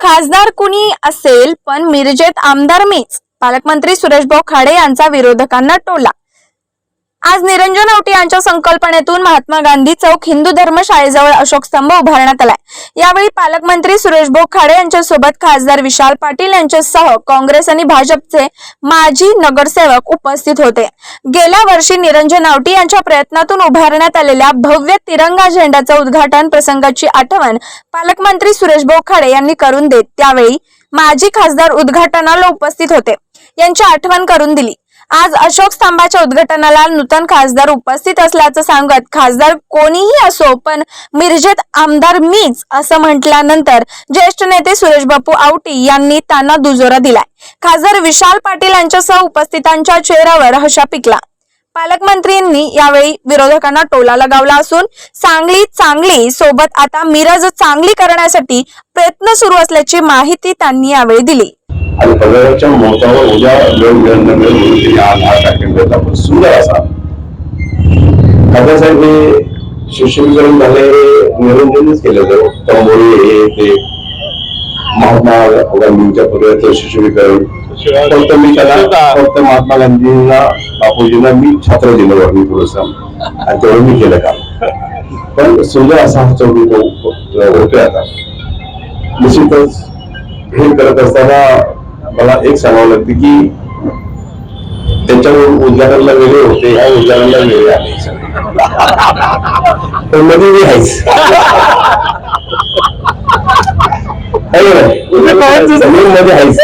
खासदार कुणी असेल पण मिरजेत आमदार मीच. पालकमंत्री सुरेशभाऊ खाडे यांचा विरोधकांना टोला. आज निरंजन औटी यांच्या संकल्पनेतून महात्मा गांधी चौक हिंदू धर्म शाळेजवळ अशोक स्तंभ उभारण्यात आलाय. यावेळी पालकमंत्री सुरेशभाऊ खाडे यांच्यासोबत खासदार विशाल पाटील यांच्यासह काँग्रेस आणि भाजपचे माजी नगरसेवक उपस्थित होते. गेल्या वर्षी निरंजन आवटी यांच्या प्रयत्नातून उभारण्यात आलेल्या भव्य तिरंगा झेंड्याचं उद्घाटन प्रसंगाची आठवण पालकमंत्री सुरेशभाऊ खाडे यांनी करून देत त्यावेळी माजी खासदार उद्घाटनाला उपस्थित होते. यांची आठवण करून दिली. आज अशोक स्तंभाच्या उद्घाटनाला नूतन खासदार उपस्थित असल्याचं सांगत खासदार कोणीही असो पण मिरजेत आमदार मीच असं म्हटल्यानंतर ज्येष्ठ नेते सुरेश बापू आवटी यांनी त्यांना दुजोरा दिलाय. खासदार विशाल पाटील यांच्यासह उपस्थितांच्या चेहऱ्यावर हशा पिकला. पालकमंत्र्यांनी यावेळी विरोधकांना टोला लगावला असून सांगली चांगली सोबत आता मिरज चांगली करण्यासाठी प्रयत्न सुरू असल्याची माहिती त्यांनी यावेळी दिली. आणि पगाराच्या मोतावर उद्या लोक मिळणं मिळून त्यांनी आज हा कार्यक्रम घेतला पण सुंदर असा. दादासाहेब हे शिष्यविकरण झाले निरंजनच केलं होतं तंबोळी हे ते महात्मा गांधींच्या पूर्वीचं शिष्यविकरण फक्त मी त्याला फक्त महात्मा गांधींना बापूजींना मी छात्र दिलं वर्णी थोडस. आणि तेवढं मी केलं काम. पण सुंदर असा हा चौकी तो होतोय आता. निश्चितच हे करत असताना मला एक सांगावं लागते की त्यांच्यावर उद्घाटनला वेगळे होते ह्या उद्घाटनला वेगळे आले. पण मध्ये मी आहेच. है का नाही? मी मध्ये आहेच.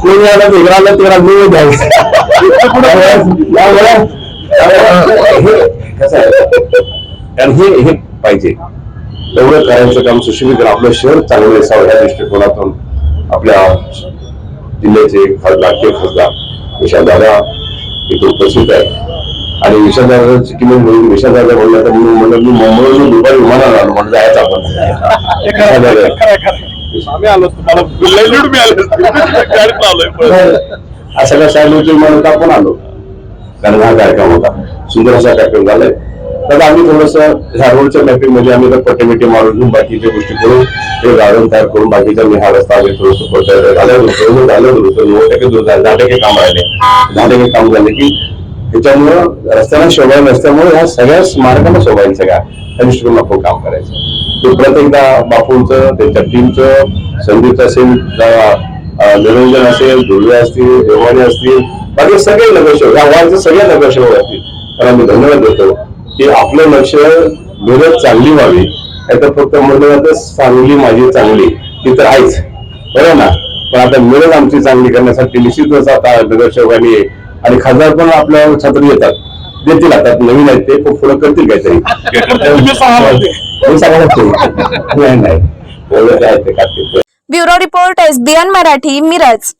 कोणी आला वेगळा आला तेवढा मी मध्ये आहेच. त्यामुळे- त्यामुळे हे कसं आहे? कारण हे हे पाहिजे. तेवढं करायचं काम सुशिक्षित आपलं शहर चांगलं असावं या दृष्टिकोनातून आपल्या जिल्ह्याचे ते खासदार विशालदादा इथे उपस्थित आहे आणि विशालदादाची किंमत म्हणून विशालदादा म्हणलं तर मी म्हणलं मी मुंबईवरून दुपारी विमानाला आलो म्हणलं जायचं आपण. हा सगळा शाळेचे विमान आपण आलो. कारण हा कार्यक्रम होता. सुंदर असा कार्यक्रम झालाय. तर आम्ही थोडस ह्या रोडच्या मॅपिंगमध्ये आम्ही पट्टे मिट्टे मारून बाकीच्या गोष्टी करून ते गार्डन तयार करून बाकीचा मी हा रस्ता आम्ही थोडस झालं थोडं झालं थोडंसं नऊ टक्के दूर झालं दहा टक्के काम राहिले. दहा टक्के काम झाले की त्याच्यामुळं रस्त्याला शोभा नसल्यामुळे ह्या सगळ्या स्मारकांना शोभायला सगळ्या त्या दृष्टिकोन आपण काम करायचं. ते परत एकदा बापूंचं त्यांच्या टीमचं संदीप असेल निरंजन असेल धुळे असतील देवाने असतील बाकी सगळे नगरसेवक या वार्डचे सगळे नगरसेवक असतील. तर आम्ही धन्यवाद देतो. की आपलं लक्ष मिरज चांगली व्हावी. नाहीतर फक्त म्हणलं जातं चांगली माझी चांगली ती तर आहेच. बरोबर ना? पण आता मिरज आमची चांगली करण्यासाठी निश्चितच आता नगरसेवकांनी आणि खासदार पण आपल्या छात्र येतात. देतील आता नवीन आहेत ते खूप पुढे करतील काहीतरी. सांगा ते. हे. नाही नाही. Bureau report SBN Marathi Miraj.